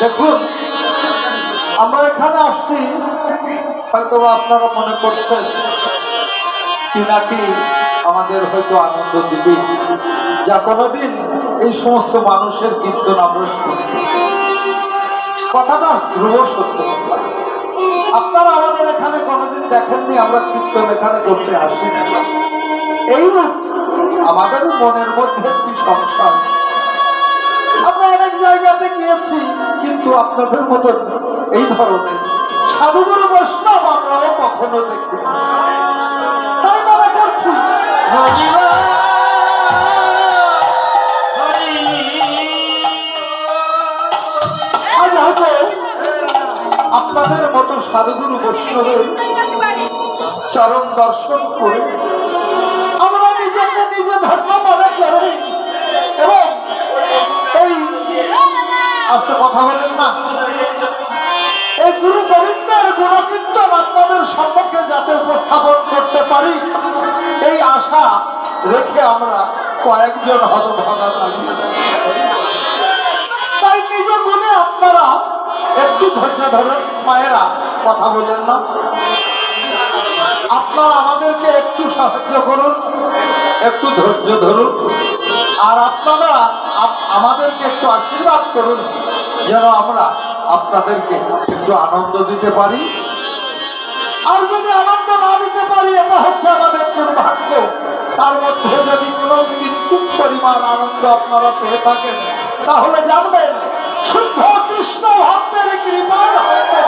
দেখুন, আমরা এখানে আসছি হয়তো আপনারা মনে করছেন কি নাকি আমাদের হয়তো আনন্দ দিবে। যা কোনোদিন এই সমস্ত মানুষের কীর্তন আমরা শুনি কথাটা ধ্রুব সত্য আপনারা আমাদের এখানে কোনোদিন দেখেননি, আমরা কীর্তন এখানে করতে আসি না। এইরূপ আমাদের মনের মধ্যে একটি সংসার। অনেক গিয়েছি, কিন্তু আপনাদের মতন এই ধরনের সাধুগুরু বৈষ্ণব আমরাও কখনো দেখি তাই মনে করছি আপনাদের মতো সাধুগুরু বৈষ্ণবের চরণ দর্শন করে আমরা নিজেকে নিজে ধর্ম আপনাদের সম্মুখে যাতে উপস্থাপন করতে পারি, এই আশা রেখে আমরা কয়েকজন হতভাগা তাই নিজ গুণে আপনারা একটু ধৈর্য ধরুন মায়েরা কথা বলেন না। আপনারা আমাদেরকে একটু সাহায্য করুন, একটু ধৈর্য ধরুন, আর আপনারা আমাদেরকে একটু আশীর্বাদ করুন, যেন আমরা আপনাদেরকে একটু আনন্দ দিতে পারি? আর যদি আনন্দ না দিতে পারি, এটা হচ্ছে আমাদের দুর্ভাগ্য তার মধ্যে যদি কোনো কিঞ্চিত পরিমাণ আনন্দ আপনারা পেয়ে থাকেন, তাহলে জানবেন, শুদ্ধ কৃষ্ণ ভক্তের কৃপায় হয়তো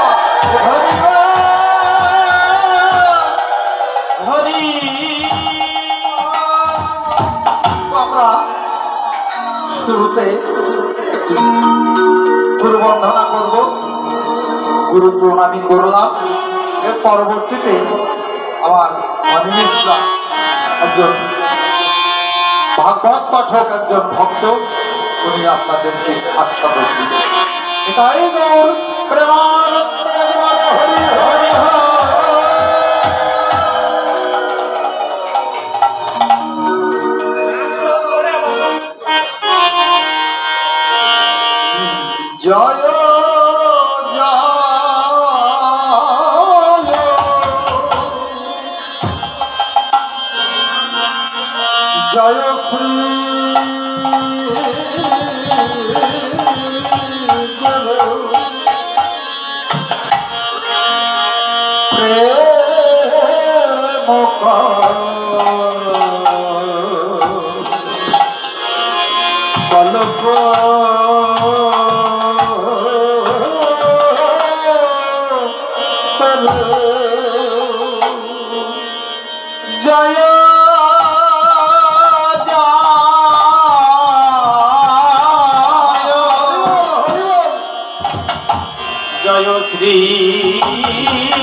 আমরা শুরুতে গুরু বন্দনা করব। গুরু প্রণামী করলাম। এর পরবর্তীতে আমার অনিমেষরা একজন ভাগবত পাঠক, একজন ভক্ত, উনি আপনাদেরকে আশ্বাস দিবেন। এটাই গৌর প্রেমার হরি হরি। Oh, গুরু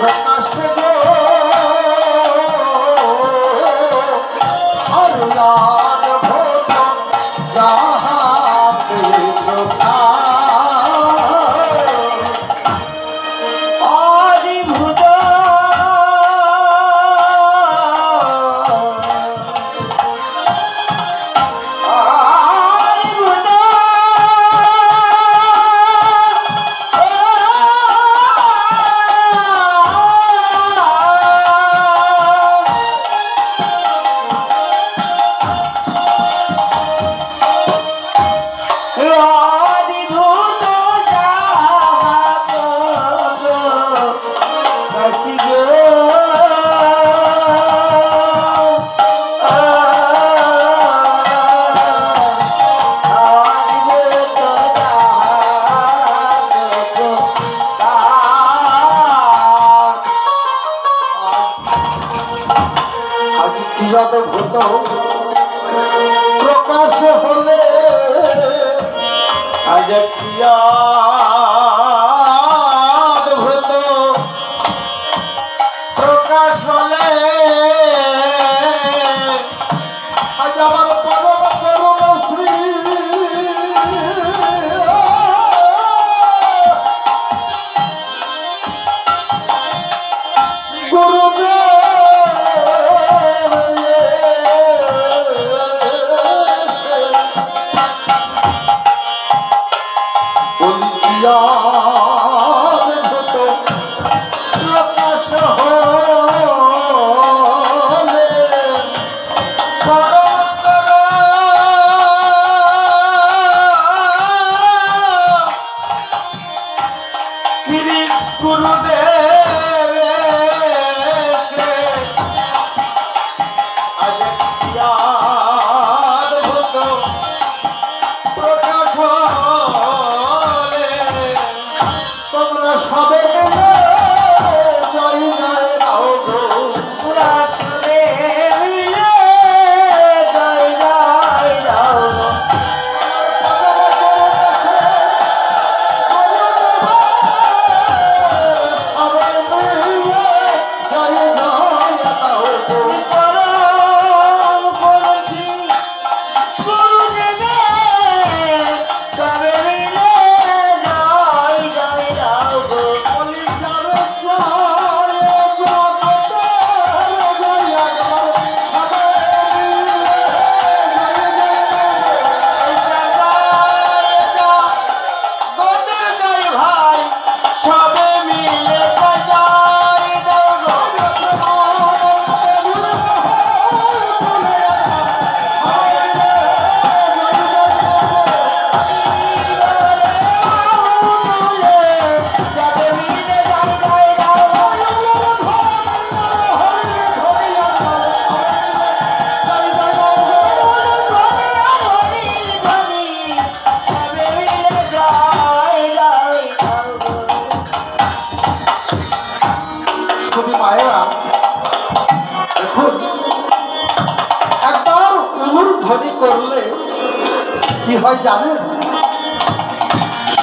প্রকাশ uno de সাধনী করলে কি হয় জানেন?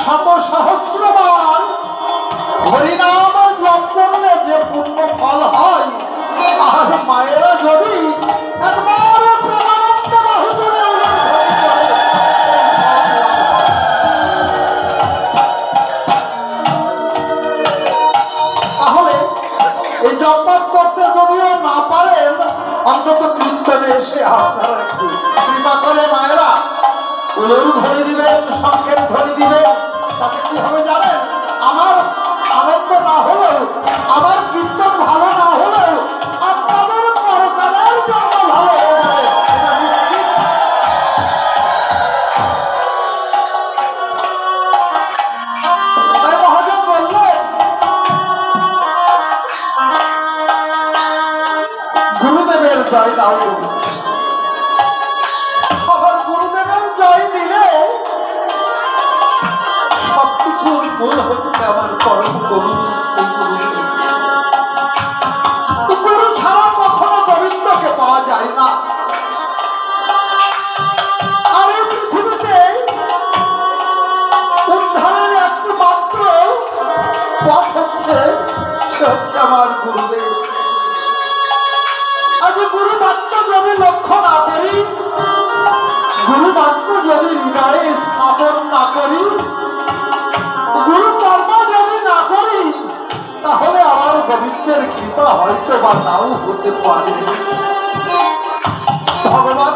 শত সহস্রবার হরিনাম জপ করলে যে পূর্ণ ফল হয় আর মায়েরা যদি এই জপ করতে যদিও না পারেন, অন্তত কীর্তনে এসে আপনারা ধরে দিলেন সঙ্গে মানুষের কৃপা হয়তো বা নাও হতে পারে। হ্যাঁ। ভগবান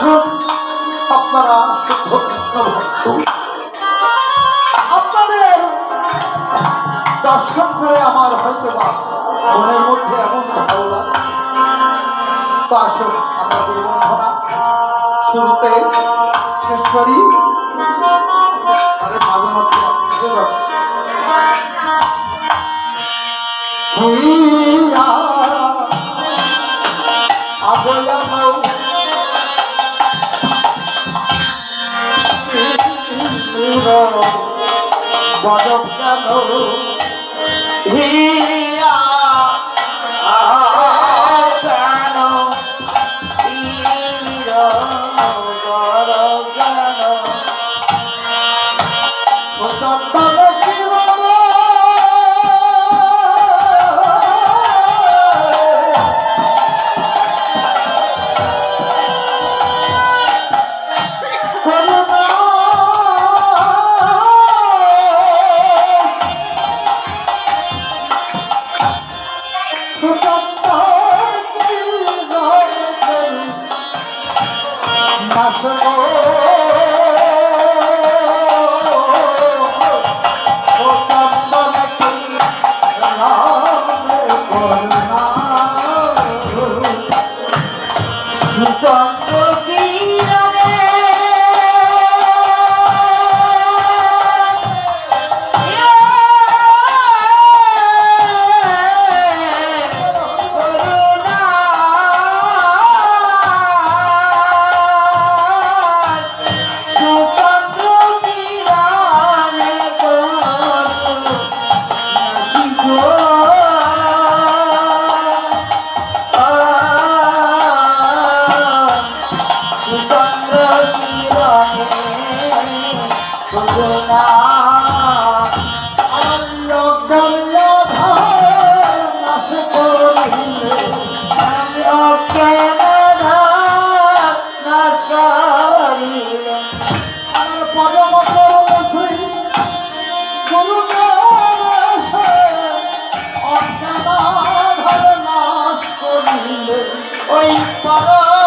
শুন আপনারা শুদ্ধ কৃষ্ণ ভক্ত আপনাদের দর্শন করে আমার হয়তো বা মনের মধ্যে এমন ভালো লাগে। আসুন বন্ধনা শুরুতে শেষ করি। হিয়া কেন? amor. ওই পর